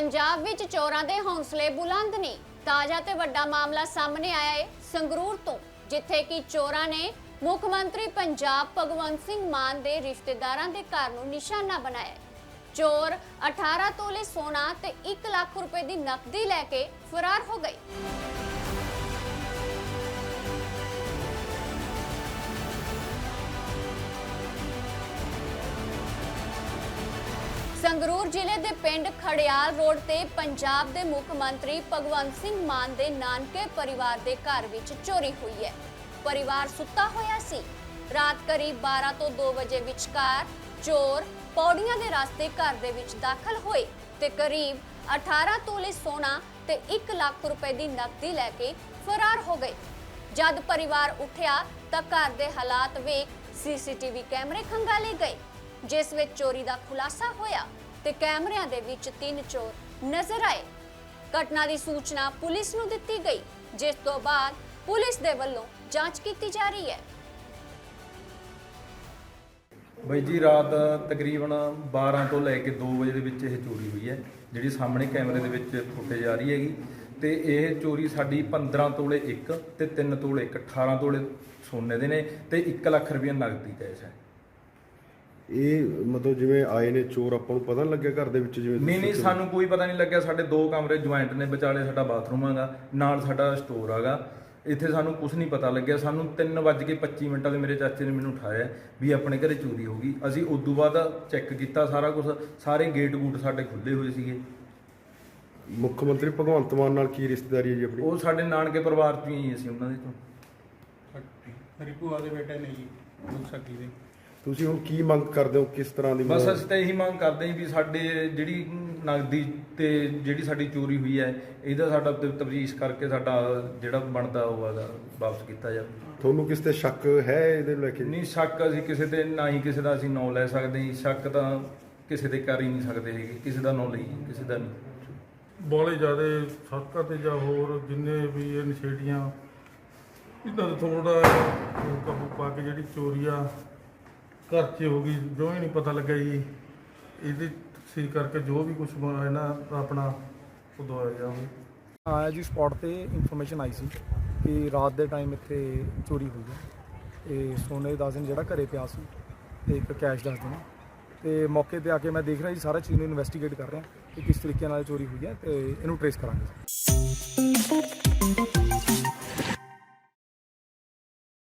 ਪੰਜਾਬ ਵਿੱਚ ਚੋਰਾਂ ਦੇ ਹੌਸਲੇ ਬੁਲੰਦ ਨੇ। ਤਾਜ਼ਾ ਤੇ ਵੱਡਾ ਮਾਮਲਾ ਸਾਹਮਣੇ ਆਇਆ ਹੈ ਸੰਗਰੂਰ ਤੋਂ, ਜਿੱਥੇ ਕਿ ਚੋਰਾਂ ਨੇ ਮੁੱਖ ਮੰਤਰੀ ਪੰਜਾਬ ਭਗਵੰਤ ਸਿੰਘ ਮਾਨ ਦੇ ਰਿਸ਼ਤੇਦਾਰਾਂ ਦੇ ਘਰ ਨੂੰ ਨਿਸ਼ਾਨਾ ਬਣਾਇਆ। ਚੋਰ 18 ਤੋਲੇ ਸੋਨਾ ਤੇ 1 ਲੱਖ ਰੁਪਏ ਦੀ ਨਕਦੀ ਲੈ ਕੇ ਫਰਾਰ ਹੋ ਗਏ। ਸੰਗਰੂਰ ਜ਼ਿਲ੍ਹੇ ਦੇ ਪਿੰਡ ਖੜਿਆਲ ਰੋਡ ਤੇ ਪੰਜਾਬ ਦੇ ਮੁੱਖ ਮੰਤਰੀ ਭਗਵੰਤ ਸਿੰਘ ਮਾਨ ਦੇ ਨਾਨਕੇ ਪਰਿਵਾਰ ਦੇ ਘਰ ਵਿੱਚ ਚੋਰੀ ਹੋਈ ਹੈ। ਪਰਿਵਾਰ ਸੁੱਤਾ ਹੋਇਆ ਸੀ। ਰਾਤ ਕਰੀਬ 12 ਤੋਂ 2 ਵਜੇ ਵਿਚਕਾਰ ਚੋਰ ਪੌੜੀਆਂ ਦੇ ਰਸਤੇ ਘਰ ਦੇ ਵਿੱਚ ਦਾਖਲ ਹੋਏ ਤੇ ਕਰੀਬ 18 ਤੋਲੇ ਸੋਨਾ ਤੇ 1 ਲੱਖ ਰੁਪਏ ਦੀ ਨਕਦੀ ਲੈ ਕੇ ਫਰਾਰ ਹੋ ਗਏ। ਜਦ ਪਰਿਵਾਰ ਉੱਠਿਆ ਤਾਂ ਘਰ ਦੇ ਹਾਲਾਤ ਵੇਖ ਸੀਸੀਟੀਵੀ ਕੈਮਰੇ ਖੰਗਾਲੇ ਗਏ। ਜਿਸ ਵਿੱਚ ਚੋਰੀ ਦਾ ਖੁਲਾਸਾ ਹੋਇਆ ਤੇ ਕੈਮਰਿਆਂ ਦੇ ਵਿੱਚ ਤਿੰਨ ਚੋਰ ਨਜ਼ਰ ਆਏ। ਘਟਨਾ ਦੀ ਸੂਚਨਾ ਪੁਲਿਸ ਨੂੰ ਦਿੱਤੀ ਗਈ, ਜਿਸ ਤੋਂ ਬਾਅਦ ਪੁਲਿਸ ਦੇ ਵੱਲੋਂ ਜਾਂਚ ਕੀਤੀ ਜਾ ਰਹੀ ਹੈ। ਬਈ ਜੀ, ਰਾਤ ਤਕਰੀਬਨ 12 ਤੋਂ ਲੈ ਕੇ 2 ਵਜੇ ਦੇ ਵਿੱਚ ਇਹ ਚੋਰੀ ਹੋਈ ਹੈ, ਜਿਹੜੀ ਸਾਹਮਣੇ ਕੈਮਰੇ ਦੇ ਵਿੱਚ ਫੁਟੇਜ ਆ ਰਹੀ ਹੈਗੀ। ਤੇ ਇਹ ਚੋਰੀ ਸਾਡੀ 15 ਤੋਲੇ 1 ਤੇ 3 ਤੋਲੇ 1 18 ਤੋਲੇ ਸੋਨੇ ਦੇ ਨੇ ਤੇ 1 ਲੱਖ ਰੁਪਏ ਨਗਦੀ ਕੈਸ਼ ਹੈ। ਇਹ ਮਤਲਬ ਜਿਵੇਂ ਆਏ ਨੇ ਚੋਰ ਆਪਾਂ ਨੂੰ ਪਤਾ ਨਹੀਂ ਲੱਗਿਆ ਘਰ ਦੇ ਵਿੱਚ ਜਿਵੇਂ ਨਹੀਂ ਨਹੀਂ ਸਾਨੂੰ ਕੋਈ ਪਤਾ ਨਹੀਂ ਲੱਗਿਆ ਸਾਡੇ ਦੋ ਕਮਰੇ ਜੁਆਇੰਟ ਨੇ ਵਿਚਾਲੇ ਸਾਡਾ ਬਾਥਰੂਮ ਹੈਗਾ ਨਾਲ ਸਾਡਾ ਸਟੋਰ ਹੈਗਾ। ਇੱਥੇ ਸਾਨੂੰ ਕੁਝ ਨਹੀਂ ਪਤਾ ਲੱਗਿਆ ਸਾਨੂੰ 3:25 ਮਿੰਟਾਂ ਦੇ ਮੇਰੇ ਚਾਚੇ ਨੇ ਮੈਨੂੰ ਉਠਾਇਆ ਵੀ ਆਪਣੇ ਘਰੇ ਚੋਰੀ ਹੋ ਗਈ। ਅਸੀਂ ਉਸ ਤੋਂ ਬਾਅਦ ਚੈੱਕ ਕੀਤਾ ਸਾਰਾ ਕੁਝ ਸਾਰੇ ਗੇਟ ਗੂਟ ਸਾਡੇ ਖੁੱਲੇ ਹੋਏ ਸੀਗੇ। ਮੁੱਖ ਮੰਤਰੀ ਭਗਵੰਤ ਮਾਨ ਨਾਲ ਕੀ ਰਿਸ਼ਤੇਦਾਰੀ ਹੈ ਜੀ ਆਪਣੀ? ਉਹ ਸਾਡੇ ਨਾਨਕੇ ਪਰਿਵਾਰ ਚੋਂ ਹੀ ਅਸੀਂ ਉਹਨਾਂ ਦੇ ਤੋਂ ਮੇਰੀ ਭੂਆ ਦੇ ਬੇਟੇ ਨੇ ਜੀ ਮੁੱਖ ਸਕੀ ਦੇ। ਤੁਸੀਂ ਹੁਣ ਕੀ ਮੰਗ ਕਰਦੇ ਹੋ ਕਿਸ ਤਰ੍ਹਾਂ ਦੀ ਬਸ ਅਸੀਂ ਤਾਂ ਇਹੀ ਮੰਗ ਕਰਦੇ ਹਾਂ ਵੀ ਸਾਡੇ ਜਿਹੜੀ ਨਗਦੀ ਤੇ ਜਿਹੜੀ ਸਾਡੀ ਚੋਰੀ ਹੋਈ ਹੈ ਇਹਦਾ ਸਾਡਾ ਤਫਤੀਸ਼ ਕਰਕੇ ਸਾਡਾ ਜਿਹੜਾ ਬਣਦਾ ਉਹ ਹੈਗਾ ਵਾਪਸ ਕੀਤਾ ਜਾਵੇ। ਤੁਹਾਨੂੰ ਕਿਸ ਤੇ ਸ਼ੱਕ ਹੈ ਇਹਦੇ ਲੈ ਕੇ? ਨਹੀਂ ਸ਼ੱਕ ਅਸੀਂ ਕਿਸੇ ਤੇ ਨਾ ਹੀ ਕਿਸੇ ਦਾ ਅਸੀਂ ਨਾਂ ਲੈ ਸਕਦੇ ਜੀ ਸ਼ੱਕ ਤਾਂ ਕਿਸੇ ਤੇ ਕਰ ਹੀ ਨਹੀਂ ਸਕਦੇ ਹੈਗੇ ਕਿਸੇ ਦਾ ਨਾਂ ਲਈ ਕਿਸੇ ਦਾ ਨਹੀਂ। ਬੋਲੇ ਜਿਆਦੇ ਸੜਕਾਂ ਤੇ ਜਾਂ ਹੋਰ ਜਿੰਨੇ ਵੀ ਇਹ ਨਸ਼ੇੜੀਆਂ ਇਹਨਾਂ ਦਾ ਥੋੜਾ ਕਾਬੂ ਪਾ ਕੇ ਜਿਹੜੀ ਚੋਰੀ ਆ ਘਰ 'ਚ ਹੋ ਗਈ, ਜੋ ਹੀ ਨਹੀਂ ਪਤਾ ਲੱਗਾ ਜੀ। ਇਹਦੇ ਤਫਸੀਲ ਕਰਕੇ ਜੋ ਵੀ ਕੁਝ ਇਹਨਾਂ ਦਾ ਆਪਣਾ ਉਹ ਦਵਾਇਆ ਜਾਵੇ ਆਇਆ ਜੀ ਸਪੌਟ ਤੇ ਇਨਫੋਰਮੇਸ਼ਨ ਆਈ ਸੀ ਕਿ ਰਾਤ ਦੇ ਟਾਈਮ ਇੱਥੇ ਚੋਰੀ ਹੋਈ ਹੈ। ਤੇ ਸੋਨੇ ਦਾ ਦਿਨ ਜਿਹੜਾ ਘਰੇ ਪਿਆ ਸੀ, ਤੇ ਇੱਕ ਕੈਸ਼ ਦੱਸ ਦੇਣਾ। ਤੇ ਮੌਕੇ ਤੇ ਆ ਕੇ ਮੈਂ ਦੇਖ ਰਿਹਾ ਜੀ, ਸਾਰਾ ਚੀਜ਼ ਨੂੰ ਇਨਵੈਸਟੀਗੇਟ ਕਰ ਰਿਹਾ ਕਿ ਕਿਸ ਤਰੀਕੇ ਨਾਲ ਚੋਰੀ ਹੋਈ ਹੈ ਤੇ ਇਹਨੂੰ ਟਰੇਸ ਕਰਾਂਗੇ।